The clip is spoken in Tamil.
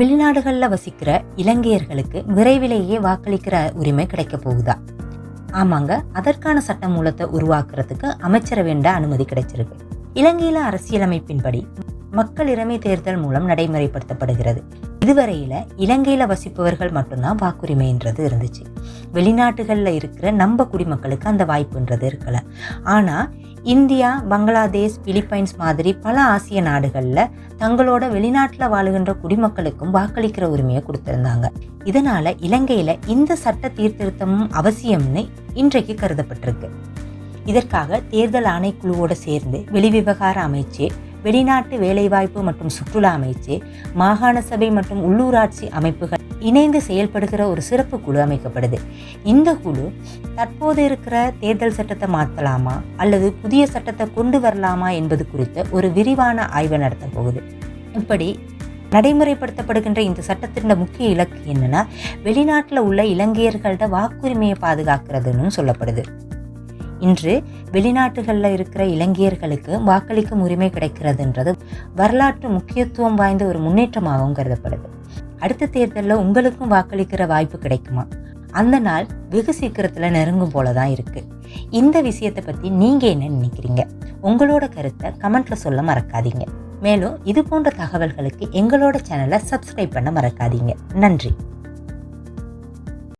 வெளிநாடுகளில் வசிக்கிற இலங்கையர்களுக்கு விரைவிலேயே வாக்களிக்கிற உரிமை கிடைக்க போகுதா? ஆமாங்க அதற்கான சட்ட மூலத்தை உருவாக்குறதுக்கு அமைச்சரவைண்ட அனுமதி கிடைச்சிருக்கு. இலங்கையில அரசியலமைப்பின்படி மக்கள் இறமை தேர்தல் மூலம் நடைமுறைப்படுத்தப்படுகிறது. இதுவரையில இலங்கையில வசிப்பவர்கள் மட்டும்தான் வாக்குரிமைன்றது இருந்துச்சு. வெளிநாட்டுகளில் இருக்கிற நம்ம குடிமக்களுக்கு அந்த வாய்ப்புன்றது இருக்கல. ஆனா இந்தியா பங்களாதேஷ் பிலிப்பைன்ஸ் மாதிரி பல ஆசிய நாடுகளில் தங்களோட வெளிநாட்டில் வாழுகின்ற குடிமக்களுக்கும் வாக்களிக்கிற உரிமையை கொடுத்திருந்தாங்க. இதனால இலங்கையில இந்த சட்ட தீர்த்திருத்தமும் அவசியம்னு இன்றைக்கு கருதப்பட்டிருக்கு. இதற்காக தேர்தல் ஆணைக்குழுவோடு சேர்ந்து வெளிவிவகார அமைச்சு வெளிநாட்டு வேலைவாய்ப்பு மற்றும் சுற்றுலா அமைச்சு மாகாண சபை மற்றும் உள்ளூராட்சி அமைப்புகள் இணைந்து செயல்படுகிற ஒரு சிறப்பு குழு அமைக்கப்படுது. இந்த குழு தற்போது இருக்கிற தேர்தல் சட்டத்தை மாற்றலாமா அல்லது புதிய சட்டத்தை கொண்டு வரலாமா என்பது குறித்த ஒரு விரிவான ஆய்வை நடத்த போகுது. இப்படி நடைமுறைப்படுத்தப்படுகின்ற இந்த சட்டத்தின் முக்கிய இலக்கு என்னன்னா வெளிநாட்டில் உள்ள இலங்கையர்களோட வாக்குரிமையை பாதுகாக்கிறதுன்னு சொல்லப்படுது. இன்று வெளிநாட்டுகளில் இருக்கிற இலங்கையர்களுக்கு வாக்களிக்கும் உரிமை கிடைக்கிறதுன்றது வரலாற்று முக்கியத்துவம் வாய்ந்த ஒரு முன்னேற்றமாகவும் கருதப்படுது. அடுத்த தேர்தலில் உங்களுக்கும் வாக்களிக்கிற வாய்ப்பு கிடைக்குமா? அந்த நாள் வெகு சீக்கிரத்தில் நெருங்கும் போல தான் இருக்குது இந்த விஷயத்தை பற்றி நீங்கள் என்ன நினைக்கிறீங்க? உங்களோட கருத்தை கமெண்ட்டில் சொல்ல மறக்காதீங்க. மேலும் இது போன்ற தகவல்களுக்கு எங்களோட சேனலை சப்ஸ்கிரைப் பண்ண மறக்காதீங்க. நன்றி.